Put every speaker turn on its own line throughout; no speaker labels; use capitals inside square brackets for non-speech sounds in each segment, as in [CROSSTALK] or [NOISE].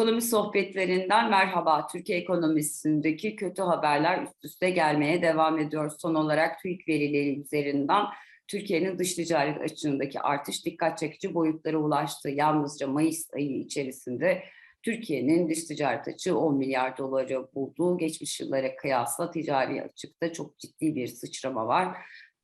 Ekonomi sohbetlerinden merhaba. Türkiye ekonomisindeki kötü haberler üst üste gelmeye devam ediyor. Son olarak TÜİK verileri üzerinden Türkiye'nin dış ticaret açığındaki artış dikkat çekici boyutlara ulaştı. Yalnızca Mayıs ayı içerisinde Türkiye'nin dış ticaret açığı 10 milyar doları buldu. Geçmiş yıllara kıyasla ticari açıkta çok ciddi bir sıçrama var.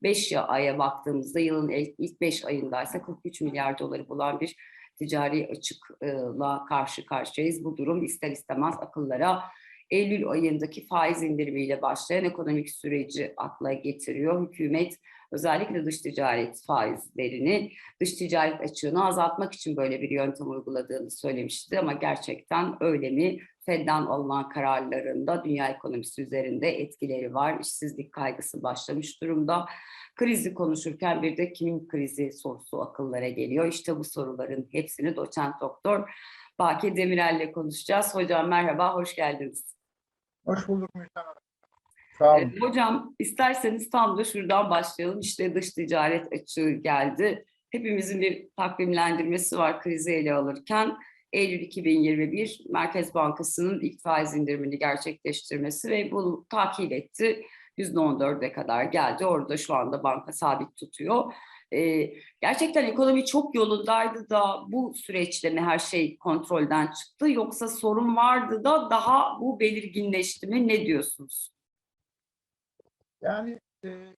5 aya baktığımızda yılın ilk 5 ayındaysa 43 milyar doları bulan bir ticari açıkla karşı karşıyayız. Bu durum ister istemez akıllara Eylül ayındaki faiz indirimiyle başlayan ekonomik süreci akla getiriyor. Hükümet özellikle dış ticaret faizlerini, dış ticaret açığını azaltmak için böyle bir yöntem uyguladığını söylemişti ama gerçekten öyle mi? Fed'den alınan kararlarında dünya ekonomisi üzerinde etkileri var. İşsizlik kaygısı başlamış durumda. Krizi konuşurken bir de kimin krizi sorusu akıllara geliyor. İşte bu soruların hepsini doçent doktor Baki Demirel'le konuşacağız. Hocam merhaba, hoş geldiniz.
Hoş bulduk Müjgan Hanım. Sağ olun.
Ee, hocam isterseniz tam da şuradan başlayalım. İşte dış ticaret açığı geldi. Hepimizin bir takvimlendirmesi var krizi ele alırken. Eylül 2021 Merkez Bankası'nın ilk faiz indirimini gerçekleştirmesi ve bunu takip etti. %14'e kadar geldi. Orada şu anda banka sabit tutuyor. Ee, gerçekten ekonomi çok yolundaydı da bu süreçte mi her şey kontrolden çıktı yoksa sorun vardı da daha bu belirginleşti mi? Ne diyorsunuz?
Yani e,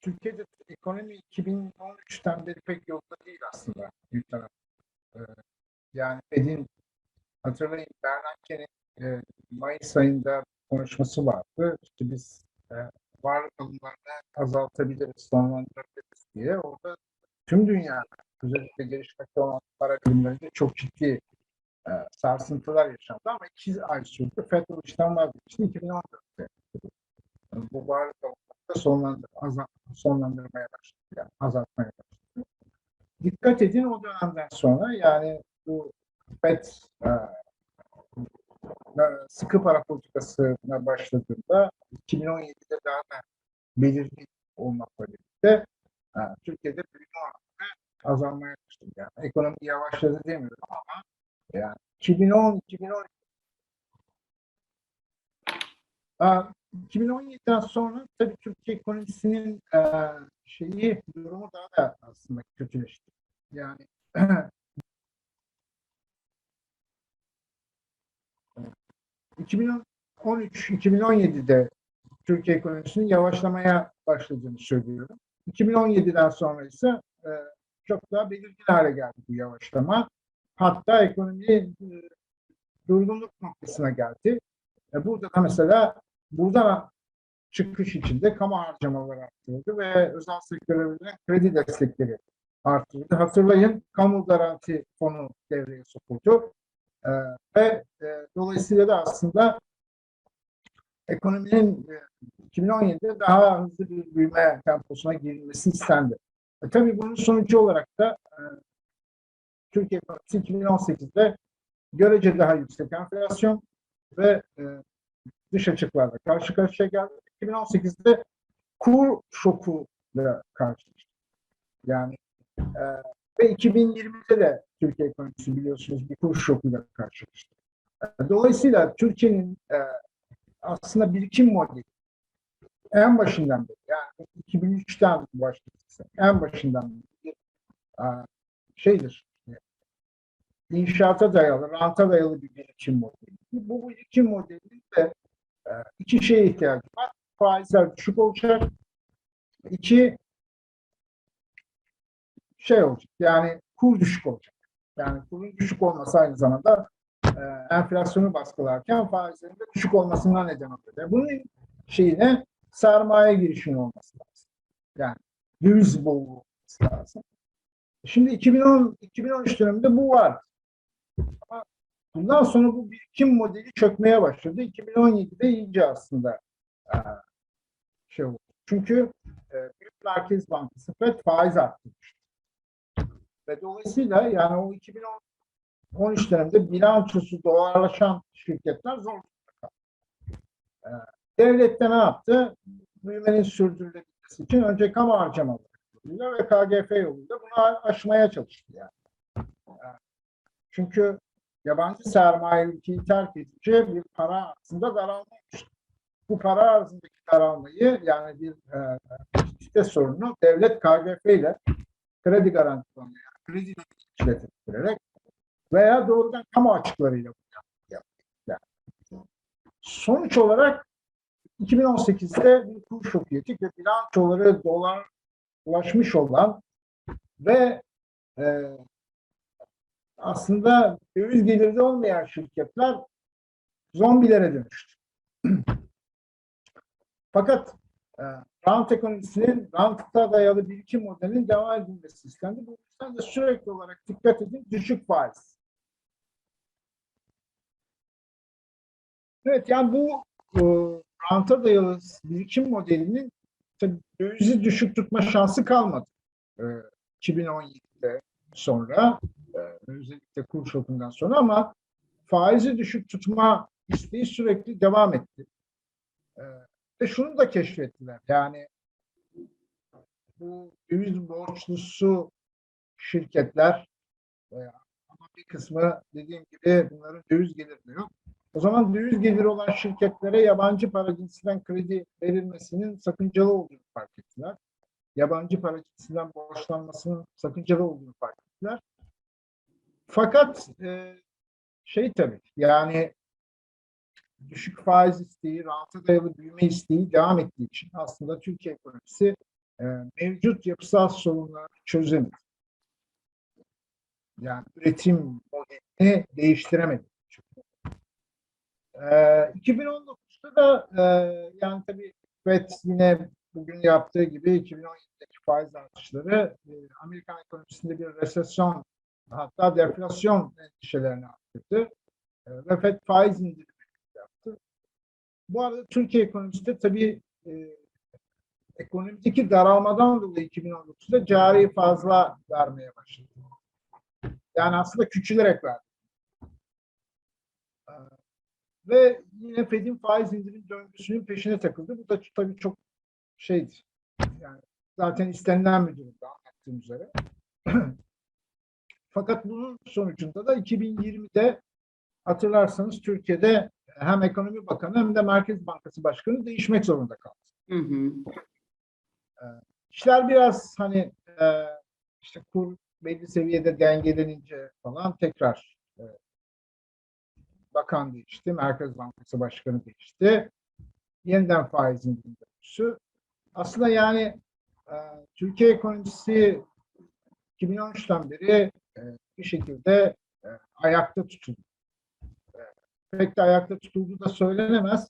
Türkiye'de ekonomi 2013'ten beri pek yolda değil aslında bir taraf. E, yani Fed'in hatırlayın Bernanke'nin e, Mayıs ayında konuşması vardı. İşte biz e, varlık alımlarını azaltabiliriz, sonlandırabiliriz diye. Orada tüm dünya özellikle gelişmekte olan para birimlerinde çok ciddi e, sarsıntılar yaşandı ama iki ay sürdü. FED bu işten vazgeçti 2014'te. Bu varlık alımlarını sonlandır, azalt, sonlandırmaya başladı. Yani azaltmaya başladı. Dikkat edin o dönemden sonra yani bu FED e, sıkı para politikasına başladığında 2017'de daha da belirgin olmakla birlikte e, Türkiye'de büyüme oranı azalmaya başladı. Yani ekonomi yavaşladı demiyorum ama yani 2010 2010 2017'den sonra tabii Türkiye ekonomisinin e, şeyi durumu daha da aslında kötüleşti. Yani [CLEARS THROAT] 2013-2017'de Türkiye ekonomisinin yavaşlamaya başladığını söylüyorum. 2017'den sonra ise e, çok daha belirgin hale geldi bu yavaşlama. Hatta ekonomi e, durgunluk noktasına geldi. E, burada da mesela buradan çıkış içinde kamu harcamaları arttırıldı ve özel sektöre kredi destekleri arttırıldı. Hatırlayın kamu garanti fonu devreye sokuldu. Ee, ve e, dolayısıyla da aslında ekonominin e, 2017'de daha hızlı bir büyüme temposuna girilmesi istendi. E, tabii bunun sonucu olarak da e, Türkiye ekonomisi 2018'de görece daha yüksek enflasyon ve e, dış açıklarla karşı karşıya geldi. 2018'de kur şokuyla karşılaştı. Yani e, ve 2020'de de Türkiye ekonomisi biliyorsunuz bir kur şokuyla karşılaştı. Dolayısıyla Türkiye'nin e, aslında birikim modeli en başından beri yani 2003'ten başladı en başından beri e, şeydir inşaata dayalı, ranta dayalı bir birikim modeli. Bu birikim modelinde e, iki şeye ihtiyacı var. Faizler düşük olacak. İki şey olacak. Yani kur düşük olacak. Yani kurun düşük olması aynı zamanda e, enflasyonu baskılarken faizlerin de düşük olmasına neden oluyor. Bunun şeyine sermaye girişinin olması lazım. Yani döviz bolluğu olması lazım. Şimdi 2010 2013 döneminde bu var. Ama bundan sonra bu birikim modeli çökmeye başladı. 2017'de iyice aslında e, şey oldu. Çünkü e, Büyük Merkez Bankası FED faiz arttırmış. Ve dolayısıyla yani o 2013 döneminde bilançosu dolarlaşan şirketler zor. Ee, devlet de ne yaptı? Büyümenin sürdürülebilmesi için önce kamu harcamaları yoluyla ve KGF yoluyla bunu aşmaya çalıştı yani. Ee, çünkü yabancı sermaye ülkeyi terk edince bir para arzında daralma oluştu. Bu para arzındaki daralmayı yani bir e, işte sorunu devlet KGF ile kredi garanti fonu yani kredi işleterek veya doğrudan kamu açıklarıyla. Sonuç olarak 2018'de bir kur şoku yedik ve bilançoları dolarlaşmış olan ve e, aslında döviz geliri olmayan şirketler zombilere dönüştü. [CLEARS THROAT] Fakat e, rant ekonomisinin ranta dayalı birikim modelinin devam edilmesi istendi. Bu yüzden de sürekli olarak dikkat edin düşük faiz. Evet yani bu e, ranta dayalı birikim modelinin tabii dövizi düşük tutma şansı kalmadı. E, 2017'de sonra e, özellikle kur şokundan sonra ama faizi düşük tutma isteği sürekli devam etti. E, ve şunu da keşfettiler. Yani bu döviz borçlusu şirketler e, ama bir kısmı dediğim gibi bunların döviz geliri yok. O zaman döviz geliri olan şirketlere yabancı para cinsinden kredi verilmesinin sakıncalı olduğunu fark ettiler. Yabancı para cinsinden borçlanmasının sakıncalı olduğunu fark ettiler. Fakat e, şey tabii yani düşük faiz isteği, ranta dayalı büyüme isteği devam ettiği için aslında Türkiye ekonomisi e, mevcut yapısal sorunları çözemedi. Yani üretim modelini değiştiremedi. E, 2019'da da e, yani tabii FED yine bugün yaptığı gibi 2017'deki faiz artışları e, Amerikan ekonomisinde bir resesyon hatta deflasyon endişelerini arttırdı. E, ve FED faiz indirimi. Bu arada Türkiye ekonomisi tabii e, ekonomideki daralmadan dolayı 2019'da cari fazla vermeye başladı. Yani aslında küçülerek verdi. E, ve yine Fed'in faiz indirim döngüsünün peşine takıldı. Bu da tabii çok şeydi. Yani zaten istenilen bir durumda anlattığım üzere. [CLEARS THROAT] Fakat bunun sonucunda da 2020'de hatırlarsanız Türkiye'de hem Ekonomi Bakanı hem de Merkez Bankası Başkanı değişmek zorunda kaldı.
Hı hı.
İşler biraz hani e, işte kur belli seviyede dengelenince falan tekrar e, bakan değişti, Merkez Bankası Başkanı değişti. Yeniden faiz indirimi döngüsü. Aslında yani e, Türkiye ekonomisi 2013'ten beri e, bir şekilde e, ayakta tutuldu. Pek de ayakta tutulduğu da söylenemez.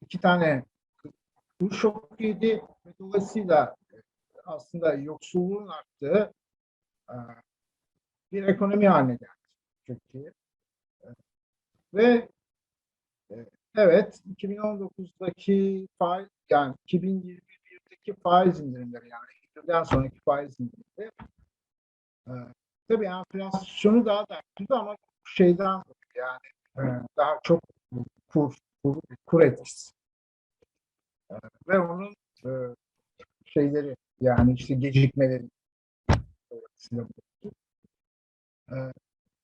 İki tane kur şoku yedi ve dolayısıyla e, aslında yoksulluğun arttığı e, bir ekonomi haline geldi Türkiye. E, ve evet 2019'daki faiz yani 2021'deki faiz indirimleri yani Eylül'den sonraki faiz indirimleri tabii enflasyonu daha da arttırdı ama şeyden yani daha çok kur, kur, kur etkisi. Ve onun e, şeyleri yani işte gecikmeleri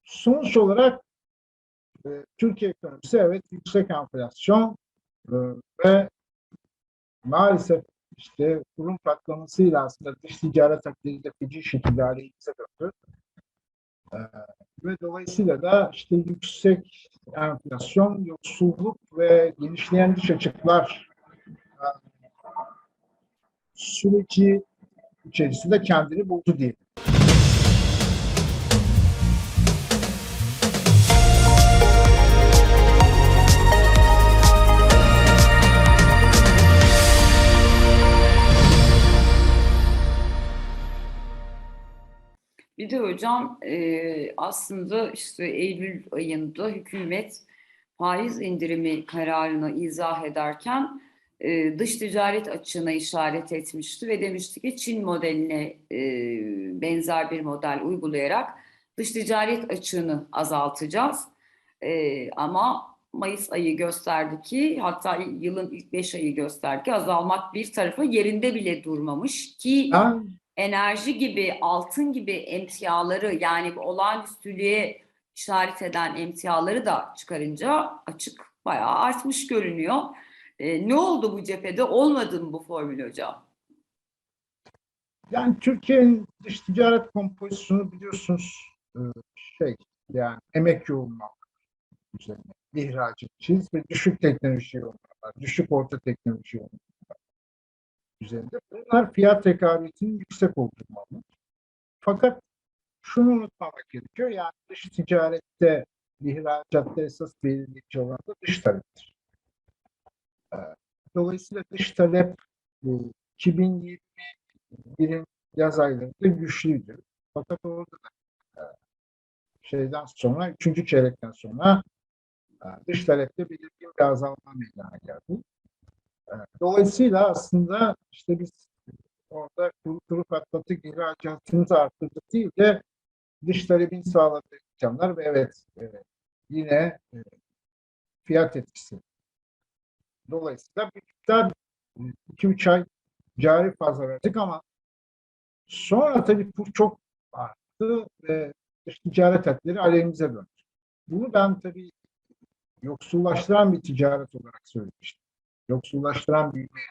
sonuç olarak e, Türkiye ekonomisi evet yüksek enflasyon e, ve maalesef işte kurum patlamasıyla aslında dış ticaret de feci şekilde aleyhimize döndü. Ve dolayısıyla da işte yüksek enflasyon, yoksulluk ve genişleyen dış açıklar e, süreci içerisinde kendini buldu diye.
Bir de hocam e, aslında işte Eylül ayında hükümet faiz indirimi kararını izah ederken e, dış ticaret açığına işaret etmişti ve demişti ki Çin modeline e, benzer bir model uygulayarak dış ticaret açığını azaltacağız. E, ama Mayıs ayı gösterdi ki hatta yılın ilk beş ayı gösterdi ki azalmak bir tarafa yerinde bile durmamış ki
Yani
enerji gibi, altın gibi emtiaları yani bu olağanüstülüğe işaret eden emtiaları da çıkarınca açık bayağı artmış görünüyor. E, ne oldu bu cephede? Olmadı mı bu formül hocam?
Yani Türkiye'nin dış ticaret kompozisyonu biliyorsunuz e, şey yani emek yoğunluğu üzerine ihracatçıyız ve düşük teknoloji yoğunluğu var. Düşük orta teknoloji yoğunluğu üzerinde. Bunlar fiyat rekabetinin yüksek olduğu mallar. Fakat şunu unutmamak gerekiyor. Yani dış ticarette ihracatta esas belirleyici olan da dış taleptir. E, Dolayısıyla dış talep e, 2021'in yaz aylarında güçlüydü. Fakat orada da e, şeyden sonra, üçüncü çeyrekten sonra e, dış talepte belirgin bir azalma meydana geldi. E, Dolayısıyla aslında işte biz orada kuru kuru patlatık ihracatımızı arttırdık değil de dış talebin sağladığı imkanlar ve evet e, yine e, fiyat etkisi. Dolayısıyla bir miktar 2-3 ay cari fazla verdik ama sonra tabii kur çok arttı ve dış ticaret hatları aleyhimize döndü. Bunu ben tabii yoksullaştıran bir ticaret olarak söylemiştim. Yoksullaştıran büyümeye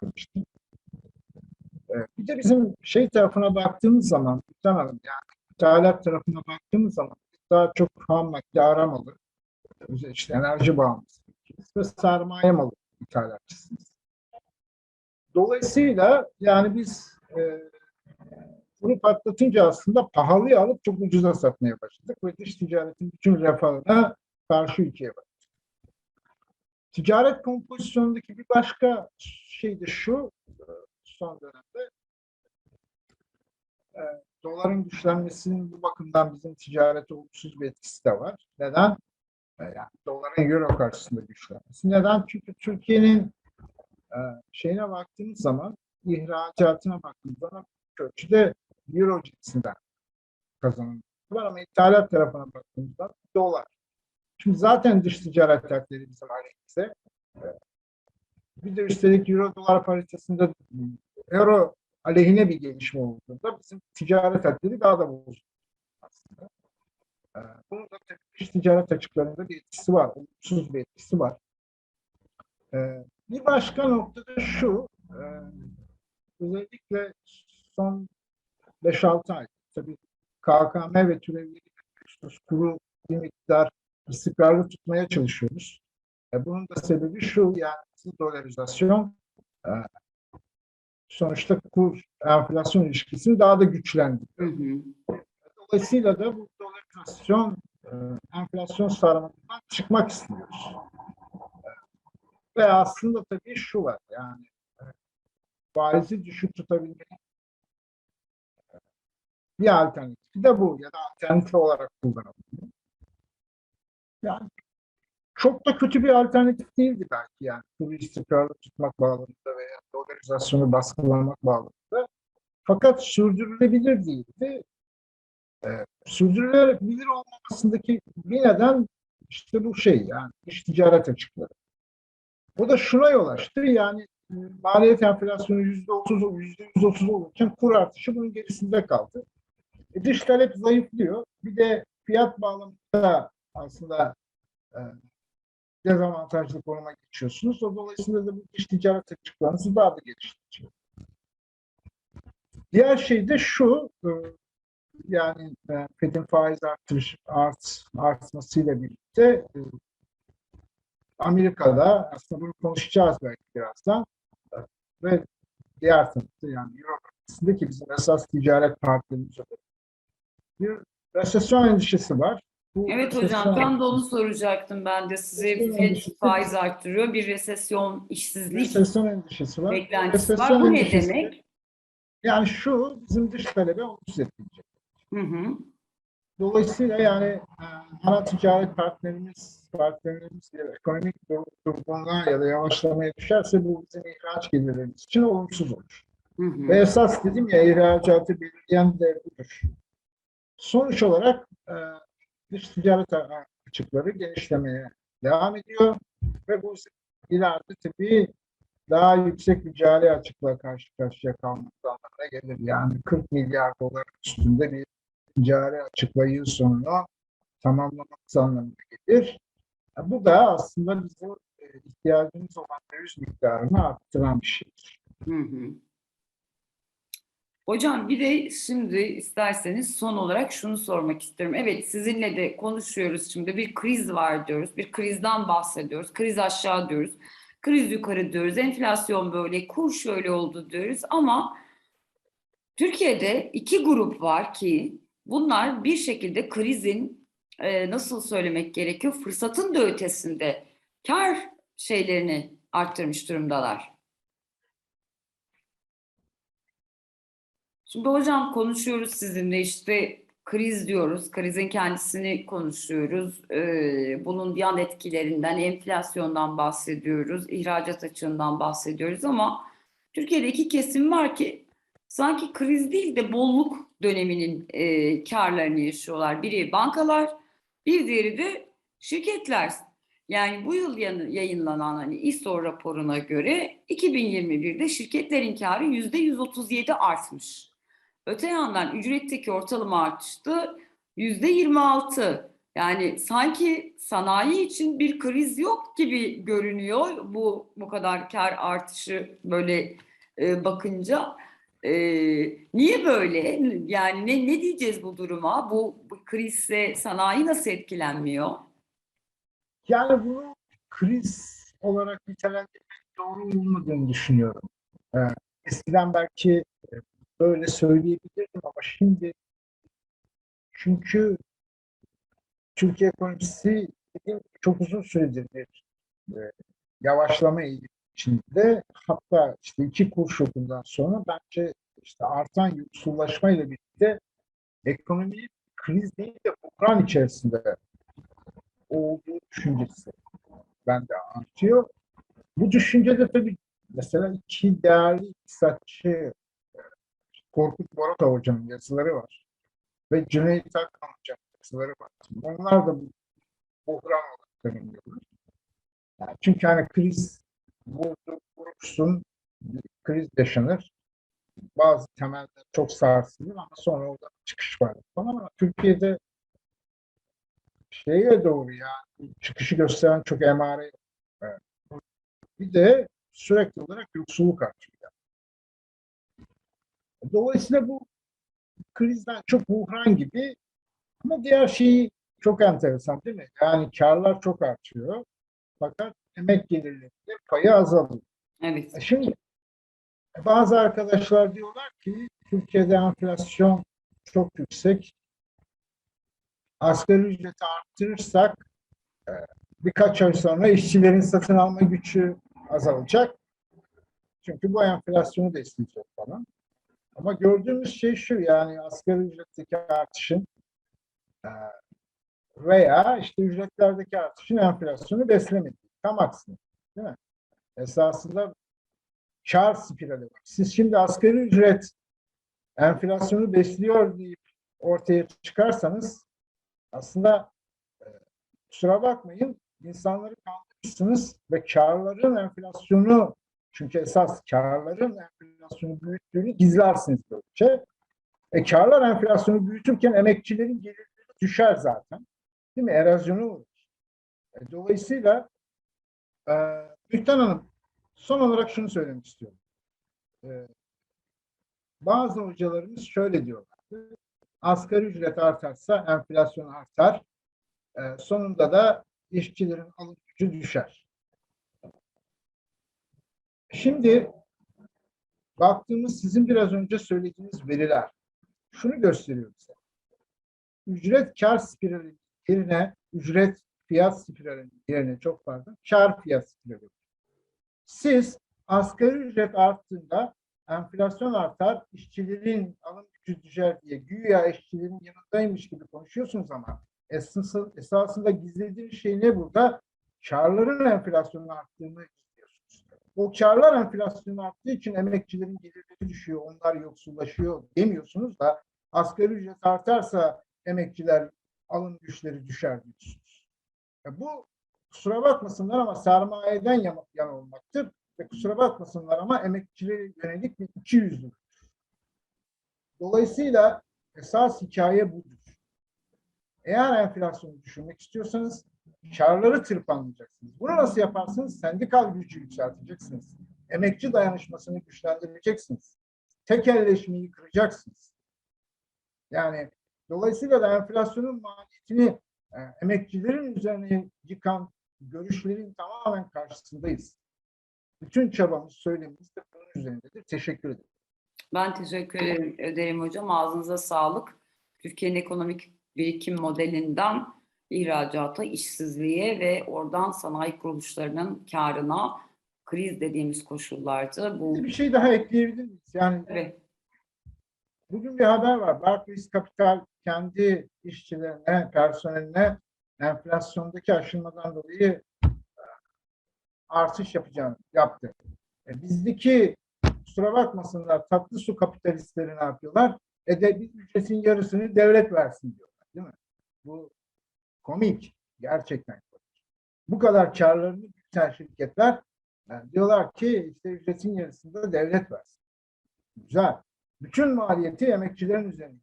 söylemiştim. Ee, Bir de bizim şey tarafına baktığımız zaman, muhtemelen yani ithalat tarafına baktığımız zaman daha çok ham madde aramalı, işte enerji bağımlısı ve sermaye malı ithalatçısıyız. Dolayısıyla yani biz e, bunu patlatınca aslında pahalıya alıp çok ucuza satmaya başladık ve dış ticaretin bütün refahına karşı ülkeye başladık. Ticaret kompozisyonundaki bir başka şey de şu, e, son dönemde e, doların güçlenmesinin bu bakımdan bizim ticarete olumsuz bir etkisi de var. Neden? E, yani doların euro karşısında güçlenmesi. Neden? Çünkü Türkiye'nin e, şeyine baktığımız zaman, ihracatına baktığımız zaman ölçüde euro cinsinden kazanımı var ama ithalat tarafına baktığımızda dolar. Şimdi zaten dış ticaret hakları bizim aleyhimize. E, Bir de üstelik euro dolar paritesinde euro aleyhine bir gelişme olduğunda bizim ticaret hakları daha da bozuldu aslında. E, Bunun da dış ticaret açıklarında bir etkisi var. Olumsuz bir etkisi var. E, Bir başka nokta da şu. e, Özellikle son 5-6 ay tabii KKM ve türevleri kuru bir miktar istikrarlı tutmaya çalışıyoruz. E, bunun da sebebi şu yani dolarizasyon e, sonuçta kur enflasyon ilişkisini daha da güçlendiriyor. Dolayısıyla da bu dolarizasyon e, enflasyon sarmalından çıkmak istiyoruz. E, Ve aslında tabii şu var yani e, faizi düşük tutabilmenin bir alternatifi de bu ya da alternatif olarak kullanabilir. Yani çok da kötü bir alternatif değildi belki yani kuru istikrarlı tutmak bağlamında veya dolarizasyonu baskılamak bağlamında. Fakat sürdürülebilir değildi. Ee, sürdürülebilir olmamasındaki bir neden işte bu şey yani iş ticaret açıkları. O da şuna yol açtı yani e, maliyet enflasyonu yüzde otuz, yüzde yüz otuz olurken kur artışı bunun gerisinde kaldı. E, dış talep zayıflıyor. Bir de fiyat bağlamında aslında e, dezavantajlı konuma geçiyorsunuz. O dolayısıyla da bu dış ticaret açıklarınızı daha da geliştiriyor. Diğer şey de şu, e, yani e, FED'in faiz artış, art, artmasıyla birlikte e, Amerika'da aslında bunu konuşacağız belki birazdan e, ve diğer tarafta yani Euro bizim esas ticaret partnerimiz bir resesyon endişesi var.
Evet hocam tam da onu soracaktım ben de size. Fed faiz arttırıyor. Bir resesyon, işsizlik
resesyon endişesi var.
beklentisi var.
Resesyon
Bu ne demek?
Yani şu bizim dış talebe olumsuz etkileyecek.
Hı hı.
Dolayısıyla yani e, ana ticaret partnerimiz, partnerimiz ekonomik dur- durgunluğa ya da yavaşlamaya düşerse bu bizim ihraç gelirlerimiz için olumsuz olur.
Hı hı.
Ve esas dedim ya ihracatı belirleyen de budur. Sonuç olarak e, dış ticaret açıkları genişlemeye devam ediyor ve bu ileride tabii daha yüksek bir cari açıkla karşı karşıya kalmak anlamına gelir. Yani 40 milyar dolar üstünde bir cari açıkla yıl sonuna tamamlaması anlamına gelir. E, Bu da aslında bizim e, ihtiyacımız olan döviz miktarını arttıran bir şeydir.
Hı hı. Hocam bir de şimdi isterseniz son olarak şunu sormak istiyorum. Evet sizinle de konuşuyoruz şimdi. Bir kriz var diyoruz. Bir krizden bahsediyoruz. Kriz aşağı diyoruz. Kriz yukarı diyoruz. Enflasyon böyle, kur şöyle oldu diyoruz. Ama Türkiye'de iki grup var ki bunlar bir şekilde krizin e, nasıl söylemek gerekiyor? Fırsatın da ötesinde kar şeylerini arttırmış durumdalar. Şimdi hocam konuşuyoruz sizinle işte kriz diyoruz, krizin kendisini konuşuyoruz. Ee, bunun yan etkilerinden, enflasyondan bahsediyoruz, ihracat açığından bahsediyoruz ama Türkiye'de iki kesim var ki sanki kriz değil de bolluk döneminin e, karlarını yaşıyorlar. Biri bankalar, bir diğeri de şirketler. Yani bu yıl yayınlanan hani İSO raporuna göre 2021'de şirketlerin karı %137 artmış. Öte yandan ücretteki ortalama artıştı yüzde 26. Yani sanki sanayi için bir kriz yok gibi görünüyor bu bu kadar kar artışı böyle e, bakınca. E, niye böyle? Yani ne ne diyeceğiz bu duruma? Bu, bu krizle sanayi nasıl etkilenmiyor?
Yani bunu kriz olarak nitelendirmek doğru olmadığını düşünüyorum. Ee, eskiden belki böyle söyleyebilirdim ama şimdi çünkü Türkiye ekonomisi dediğim çok uzun süredir bir e, yavaşlama eğilimi içinde. Hatta işte iki kur şokundan sonra bence işte artan yoksullaşmayla birlikte ekonomi kriz değil de buhran içerisinde olduğu düşüncesi bende artıyor. Bu düşüncede tabii mesela iki değerli iktisatçı Korkut Borata Hoca'nın yazıları var. Ve Cüneyt Akkan Hoca'nın yazıları var. Onlar da bu buhran olarak tanımlıyorlar. Yani çünkü hani kriz vurdu, vurursun, bir kriz yaşanır. Bazı temeller çok sarsılır ama sonra orada çıkış var ama Türkiye'de şeye doğru yani çıkışı gösteren çok emare yok. Bir de sürekli olarak yoksulluk artıyor. Dolayısıyla bu krizden çok buhran gibi ama diğer şeyi çok enteresan değil mi? Yani karlar çok artıyor fakat emek gelirlerinde payı azalıyor.
Evet.
E Şimdi bazı arkadaşlar diyorlar ki Türkiye'de enflasyon çok yüksek. Asgari ücreti arttırırsak e, birkaç ay sonra işçilerin satın alma gücü azalacak. Çünkü bu enflasyonu besleyecek falan. Ama gördüğümüz şey şu yani asgari ücretteki artışın e, veya işte ücretlerdeki artışın enflasyonu beslemediği. Tam aksine. Değil mi? Esasında kar spirali var. Siz şimdi asgari ücret enflasyonu besliyor deyip ortaya çıkarsanız aslında e, kusura bakmayın insanları kandırmışsınız ve karların enflasyonu çünkü esas karların enflasyonu büyüttüğünü gizlersiniz böylece. E, karlar enflasyonu büyütürken emekçilerin gelirleri düşer zaten. Değil mi? Erozyonu olur. E, dolayısıyla e, Mühtan Hanım son olarak şunu söylemek istiyorum. E, bazı hocalarımız şöyle diyorlar. Asgari ücret artarsa enflasyon artar. E, sonunda da işçilerin alım gücü düşer. Şimdi baktığımız sizin biraz önce söylediğiniz veriler şunu gösteriyor bize. Ücret kar spirali yerine ücret fiyat spirali yerine çok pardon kar fiyat spirali. Siz asgari ücret arttığında enflasyon artar, işçilerin alım gücü düşer diye güya işçilerin yanındaymış gibi konuşuyorsunuz ama esasında, esasında gizlediğiniz şey ne burada? Karların enflasyonun arttığını. O karlar enflasyonu arttığı için emekçilerin gelirleri düşüyor, onlar yoksullaşıyor demiyorsunuz da asgari ücret artarsa emekçiler alım güçleri düşer diyorsunuz. E bu kusura bakmasınlar ama sermayeden yana, yana olmaktır ve kusura bakmasınlar ama emekçilere yönelik bir iki yüzlülüktür. Dolayısıyla esas hikaye budur. Eğer enflasyonu düşürmek istiyorsanız karları tırpanlayacaksınız. Bunu nasıl yaparsınız? Sendikal gücü yükselteceksiniz. Emekçi dayanışmasını güçlendireceksiniz. Tekelleşmeyi kıracaksınız. Yani dolayısıyla da enflasyonun maliyetini e, emekçilerin üzerine yıkan görüşlerin tamamen karşısındayız. Bütün çabamız, söylemimiz de bunun üzerindedir. Teşekkür ederim.
Ben teşekkür ederim, ederim hocam. Ağzınıza sağlık. Türkiye'nin ekonomik birikim modelinden ihracata, işsizliğe ve oradan sanayi kuruluşlarının karına kriz dediğimiz koşullarda bu
Bir şey daha ekleyebilir miyiz? Yani
Evet,
Bugün bir haber var. Barclays Capital kendi işçilerine, personeline enflasyondaki aşınmadan dolayı e, artış yapacağını yaptı. E, bizdeki kusura bakmasınlar tatlı su kapitalistleri ne yapıyorlar? E de bir ücretin yarısını devlet versin diyorlar. Değil mi? Bu komik. Gerçekten komik. Bu kadar karlarını yükselten şirketler yani diyorlar ki işte ücretin yarısını da devlet versin. Güzel. Bütün maliyeti emekçilerin üzerine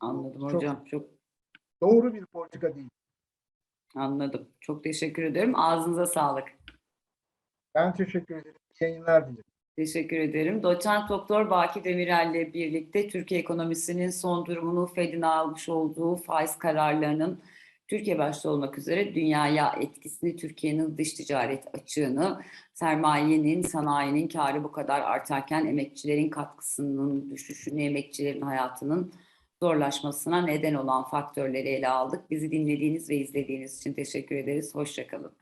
anladım
Çok-
hocam. Çok
Doğru bir politika değil.
anladım. Çok teşekkür ederim. Ağzınıza sağlık.
Ben teşekkür ederim. Yayınlar dilerim.
Teşekkür ederim. Doçent Doktor Baki Demirel ile birlikte Türkiye ekonomisinin son durumunu, Fed'in almış olduğu faiz kararlarının Türkiye başta olmak üzere dünyaya etkisini, Türkiye'nin dış ticaret açığını, sermayenin, sanayinin karı bu kadar artarken emekçilerin katkısının düşüşünü, emekçilerin hayatının zorlaşmasına neden olan faktörleri ele aldık. Bizi dinlediğiniz ve izlediğiniz için teşekkür ederiz. Hoşçakalın.